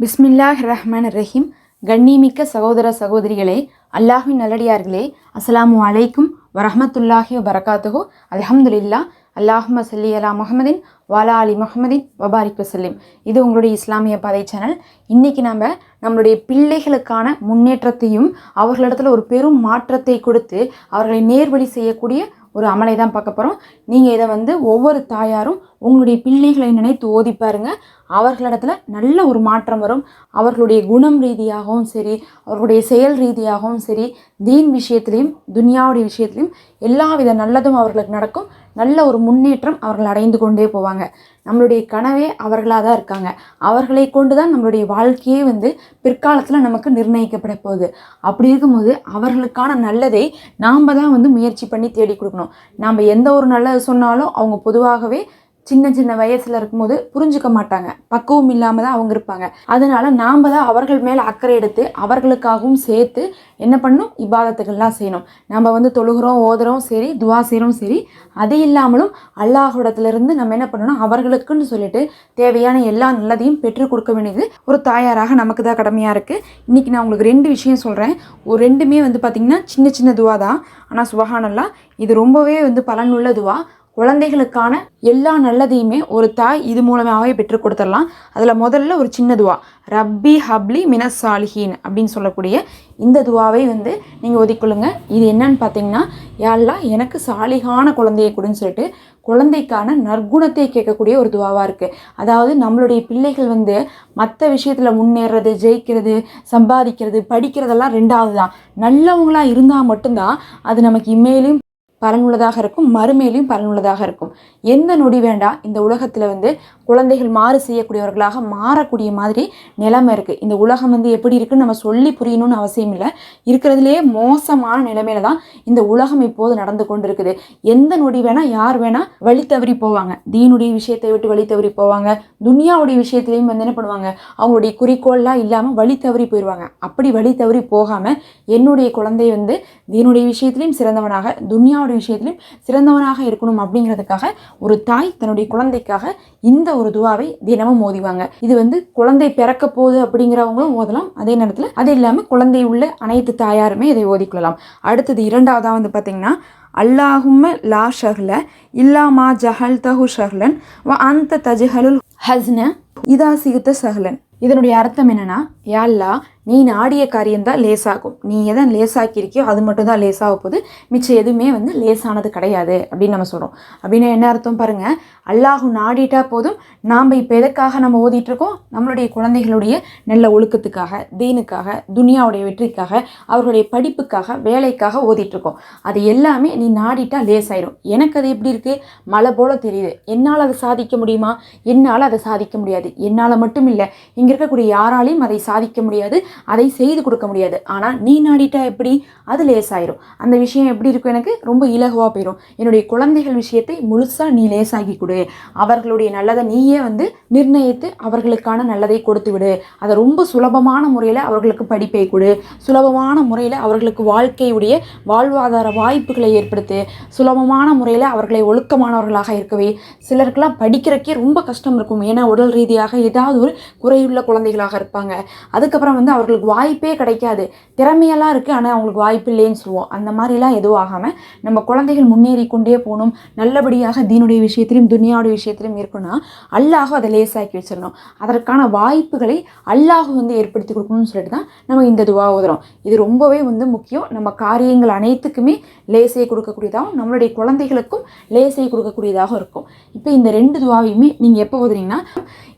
பிஸ்மில்லாஹ் ரஹ்மான் ரஹீம் கண்ணிமிக்க சகோதர சகோதரிகளே அல்லாஹின் நல்லடியார்களே அஸ்ஸலாமு அலைக்கும் வரஹ்மத்துல்லாஹி வரகாத்துஹோ அல்ஹம்துலில்லா அல்லாஹும்ம சல்லி அலா முகமதின் வாலா அலி முகமதின் வபாரிக் வசல்லிம் இது உங்களுடைய இஸ்லாமிய பாதை சேனல். இன்றைக்கி நம்ம நம்மளுடைய பிள்ளைகளுக்கான முன்னேற்றத்தையும் அவர்களிடத்தில் ஒரு பெரும் மாற்றத்தை கொடுத்து அவர்களை நேர்வழி செய்யக்கூடிய ஒரு அமலை தான் பார்க்க போகிறோம் நீங்கள் இதை வந்து ஒவ்வொரு தாயாரும் உங்களுடைய பிள்ளைகளை நினைத்து ஓதி பாருங்க. அவர்களிடத்துல நல்ல ஒரு மாற்றம் வரும். அவர்களுடைய குணம் ரீதியாகவும் சரி அவர்களுடைய செயல் ரீதியாகவும் சரி தீன் விஷயத்திலையும் துனியாவுடைய விஷயத்திலையும் எல்லா வித நல்லதும் அவர்களுக்கு நடக்கும். நல்ல ஒரு முன்னேற்றம் அவர்கள் அடைந்து கொண்டே போவாங்க. நம்மளுடைய கனவே அவர்களாக தான் இருக்காங்க. அவர்களை கொண்டு தான் நம்மளுடைய வாழ்க்கையே வந்து பிற்காலத்தில் நமக்கு நிர்ணயிக்கப்பட போகுது. அப்படி இருக்கும்போது அவர்களுக்கான நல்லதை நாம் தான் வந்து முயற்சி பண்ணி தேடி கொடுக்கணும். நாம் எந்த ஒரு நல்லது சொன்னாலும் அவங்க பொதுவாகவே சின்ன சின்ன வயசில் இருக்கும்போது புரிஞ்சுக்க மாட்டாங்க. பக்குவம் இல்லாமல் தான் அவங்க இருப்பாங்க. அதனால் நாம் தான் அவர்கள் மேலே அக்கறை எடுத்து அவர்களுக்காகவும் சேர்த்து என்ன பண்ணணும்? இபாதத்துக்கள்லாம் செய்யணும். நம்ம வந்து தொழுகிறோம் ஓதுறோம் சரி துவா செய்கிறோம் சரி அது இல்லாமலும் அல்லாஹோடத்துலேருந்து நம்ம என்ன பண்ணணும்? அவர்களுக்குன்னு சொல்லிட்டு தேவையான எல்லா நல்லதையும் பெற்றுக் கொடுக்க வேண்டியது ஒரு தாயாராக நமக்கு தான் கடமையாக இருக்குது இன்றைக்கி நான் உங்களுக்கு ரெண்டு விஷயம் சொல்கிறேன் ஒரு ரெண்டுமே வந்து பார்த்திங்கன்னா சின்ன சின்ன துவா தான். ஆனால் சுபகானல்லாம் இது ரொம்பவே வந்து பலனுள்ள துவா. குழந்தைகளுக்கான எல்லா நல்லதையுமே ஒரு தாய் இது மூலமாகவே பெற்றுக் கொடுத்துடலாம். அதில் முதல்ல ஒரு சின்ன துவா. ரப்பி ஹப்லி மினசாலிஹீன் அப்படின்னு சொல்லக்கூடிய இந்த துவாவை வந்து நீங்கள் ஒதுக்கொள்ளுங்க இது என்னன்னு பார்த்தீங்கன்னா யாரெல்லாம் எனக்கு சாலிகான குழந்தையை கொடுன்னு சொல்லிட்டு குழந்தைக்கான நற்குணத்தை கேட்கக்கூடிய ஒரு துவாவாக இருக்குது அதாவது நம்மளுடைய பிள்ளைகள் வந்து மற்ற விஷயத்தில் முன்னேறது ஜெயிக்கிறது சம்பாதிக்கிறது படிக்கிறதெல்லாம் ரெண்டாவது தான் நல்லவங்களாக இருந்தால் மட்டும்தான் அது நமக்கு இம்மையிலையும் பலனுள்ளதாக இருக்கும் மறுமையிலையும் பலனுள்ளதாக இருக்கும். எந்த நொடி வேண்டாம் இந்த உலகத்தில் வந்து குழந்தைகள் மாறு செய்யக்கூடியவர்களாக மாறக்கூடிய மாதிரி நிலைமை இருக்குது இந்த உலகம் வந்து எப்படி இருக்குன்னு நம்ம சொல்லி புரியணும்னு அவசியம் இல்லை. இருக்கிறதுலேயே மோசமான நிலைமையில தான் இந்த உலகம் இப்போது நடந்து கொண்டு இருக்குது எந்த நொடி வேணால் யார் வேணால் வழி தவறி போவாங்க. தீனுடைய விஷயத்தை விட்டு வழி தவறி போவாங்க. துனியாவுடைய விஷயத்துலையும் வந்து என்ன பண்ணுவாங்க? அவங்களுடைய குறிக்கோள்லாம் இல்லாமல் வழி தவறி போயிடுவாங்க அப்படி வழி தவறி போகாமல் என்னுடைய குழந்தை வந்து தீனுடைய விஷயத்திலையும் சிறந்தவனாக துனியாவுடைய விஷயத்திலையும் சிறந்தவனாக இருக்கணும் அப்படிங்கிறதுக்காக ஒரு தாய் தன்னுடைய குழந்தைக்காக இந்த ஒரு துவாவை தினமும் ஓதிவாங்க இது வந்து குழந்தை பிறக்க போகுது அப்படிங்கிறவங்களும் ஓதலாம் அதே நேரத்தில் அது இல்லாமல் குழந்தை உள்ள அனைத்து தாயாருமே இதை ஓதிக்கொள்ளலாம் அடுத்தது இரண்டாவதாக வந்து பார்த்திங்கன்னா அல்லாஹும்ம லா ஷஹ்ல இல்லாமா ஜஹல் தஹு ஷஹ்லன் வ அந்த தஜஹலுல் ஹஸ்ன இதா சிகுத்த சஹ்லன் இதனுடைய அர்த்தம் என்னன்னா யாழ்லா நீ நாடிய காரியம்தான் லேசாகும். நீ எதை லேசாக்கியிருக்கியோ அது மட்டும் தான் லேசாக போகுது. மிச்சம் எதுவுமே வந்து லேசானது கிடையாது அப்படின்னு நம்ம சொல்கிறோம் அப்படின்னா என்ன அர்த்தம் பாருங்கள் அல்லாஹு நாடிட்டா போதும். நாம் இப்போ எதற்காக நம்ம ஓதிட்டுருக்கோம்? நம்மளுடைய குழந்தைகளுடைய நல்ல ஒழுக்கத்துக்காக தீனுக்காக துனியாவுடைய வெற்றிக்காக அவர்களுடைய படிப்புக்காக வேலைக்காக ஓதிட்டுருக்கோம். அது எல்லாமே நீ நாடிட்டா லேசாயிரும். எனக்கு அது எப்படி இருக்குது மழை போல் தெரியுது. என்னால் அதை சாதிக்க முடியுமா? என்னால் அதை சாதிக்க முடியாது. என்னால் மட்டும் இல்லை. இங்கே இருக்கக்கூடிய யாராலையும் அதை சாதிக்க முடியாது. அதை செய்து கொடுக்க முடியாது. ஆனால் நீ நாடிட்டா எப்படி? அது லேசாயிரும். அந்த விஷயம் எப்படி இருக்கும் எனக்கு? ரொம்ப இலகுவாக போயிடும் என்னுடைய குழந்தைகள் விஷயத்தை முழுசாக நீ லேசாக்கி கொடு. அவர்களுடைய நல்லதை நீயே வந்து நிர்ணயித்து அவர்களுக்கான நல்லதை கொடுத்து விடு. அதை ரொம்ப சுலபமான முறையில் அவர்களுக்கு படிப்பை கொடு. சுலபமான முறையில் அவர்களுக்கு வாழ்க்கையுடைய வாழ்வாதார வாய்ப்புகளை ஏற்படுத்து. சுலபமான முறையில் அவர்களை ஒழுக்கமானவர்களாக இருக்கவே சிலருக்கெல்லாம் படிக்கிறக்கே ரொம்ப கஷ்டம் இருக்கும். ஏன்னா உடல் ரீதியாக ஏதாவது ஒரு குறையுள்ள குழந்தைகளாக இருப்பாங்க. அதுக்கப்புறம் வந்து அவர்களுக்கு வாய்ப்பே கிடைக்காது. திறமையெல்லாம் இருக்குது ஆனால் அவங்களுக்கு வாய்ப்பு இல்லைன்னு சொல்லுவோம். அந்த மாதிரிலாம் எதுவும் ஆகாமல் நம்ம குழந்தைகள் முன்னேறி கொண்டே போகணும். நல்லபடியாக தீனுடைய விஷயத்திலும் துனியாவுடைய விஷயத்திலும் இருக்குன்னா அல்லாஹ் அதை லேசாக்கி வச்சிடணும். அதற்கான வாய்ப்புகளை அல்லாஹ் வந்து ஏற்படுத்தி கொடுக்கணும்னு சொல்லிட்டு தான் நம்ம இந்த துவா உதறோம் இது ரொம்பவே வந்து முக்கியம். நம்ம காரியங்கள் அனைத்துக்குமே லேசை கொடுக்கக்கூடியதாகவும் நம்மளுடைய குழந்தைகளுக்கும் லேசை கொடுக்கக்கூடியதாகவும் இருக்கும். இப்போ இந்த ரெண்டு துவாவையுமே நீங்கள் எப்போ உதறீங்கன்னா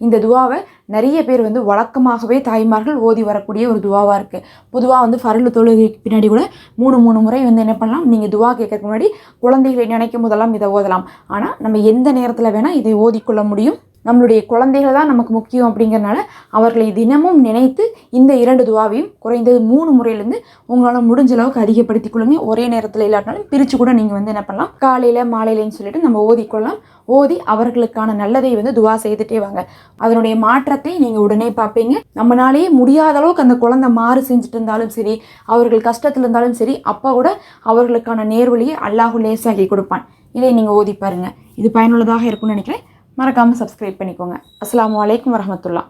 இந்த துவாவை நிறைய பேர் வந்து வழக்கமாகவே தாய்மார்கள் ஓதி வரக்கூடிய ஒரு துவாவாக இருக்குது பொதுவாக வந்து ஃபரல் தொழுகைக்கு பின்னாடி கூட மூணு மூணு முறை வந்து என்ன பண்ணலாம்? நீங்கள் துவா கேட்கறதுக்கு முன்னாடி குழந்தைகளை நினைக்கும் போதெல்லாம் இதை ஓதலாம். ஆனால் நம்ம எந்த நேரத்தில் வேணால் இதை ஓதிக்கொள்ள முடியும்? நம்மளுடைய குழந்தைகள் தான் நமக்கு முக்கியம் அப்படிங்கிறனால அவர்களை தினமும் நினைத்து இந்த இரண்டு துவாவையும் குறைந்தது மூணு முறையிலேருந்து உங்களால் முடிஞ்ச அளவுக்கு அதிகப்படுத்தி கொள்ளுங்க. ஒரே நேரத்தில் இல்லாட்டினாலும் பிரித்து கூட நீங்கள் வந்து என்ன பண்ணலாம்? காலையில் மாலையிலன்னு சொல்லிட்டு நம்ம ஓதிக்கொள்ளலாம் ஓதி அவர்களுக்கான நல்லதை வந்து துவா செய்துட்டே வாங்க. அதனுடைய மாற்றத்தை நீங்கள் உடனே பார்ப்பீங்க. நம்மளாலேயே முடியாத அளவுக்கு அந்த குழந்தை மாறு செஞ்சுட்டு இருந்தாலும் சரி அவர்கள் கஷ்டத்தில் இருந்தாலும் சரி அப்போ கூட அவர்களுக்கான நேர்வழியை அல்லாஹு லேசாகி கொடுப்பான். இதை நீங்கள் ஓதி பாருங்க. இது பயனுள்ளதாக இருக்கும்னு நினைக்கிறேன். மறக்காமல் சப்ஸ்கிரைப் பண்ணிக்கோங்க. அஸ்லாம் வலைக்கம் வரமத்துல்லா